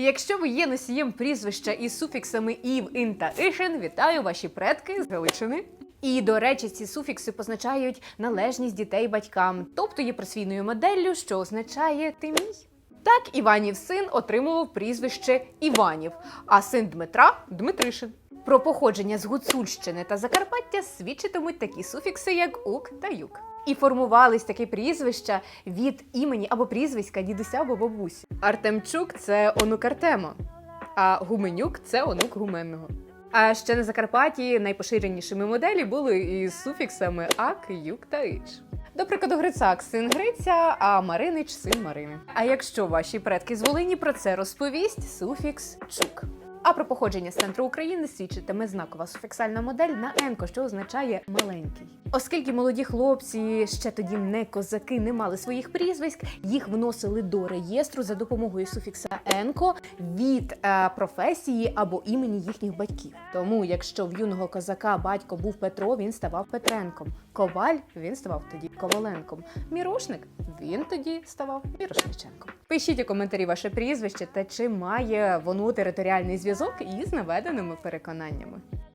Якщо ви є носієм прізвища із суфіксами ів, ін та ишин, вітаю ваші предки з Галичини. І до речі, ці суфікси позначають належність дітей батькам, тобто є присвійною моделлю, що означає ти мій. Так Іванів син отримував прізвище Іванів, а син Дмитра Дмитришин. Про походження з Гуцульщини та Закарпаття свідчитимуть такі суфікси, як ук та юк. І формувались такі прізвища від імені або прізвиська дідуся або бабусі. Артемчук це онук Артема, а Гуменюк це онук Гуменного. А ще на Закарпатті найпоширенішими моделі були із суфіксами ак, юк та ич. До прикладу, Грицак син Гриця, а Маринич син Марини. А якщо ваші предки з Волині про це розповість, суфікс чук. А про походження з центру України свідчитиме знакова суфіксальна модель на енко, що означає маленький. Оскільки молоді хлопці ще тоді не козаки не мали своїх прізвиськ, їх вносили до реєстру за допомогою суфікса енко від е, професії або імені їхніх батьків. Тому, якщо в юного козака батько був Петро, він ставав Петренком. Коваль він ставав тоді Коваленком. Мірошник він тоді ставав Мірошниченком. Пишіть у коментарі ваше прізвище та чи має воно територіальний зв'язок із наведеними переконаннями.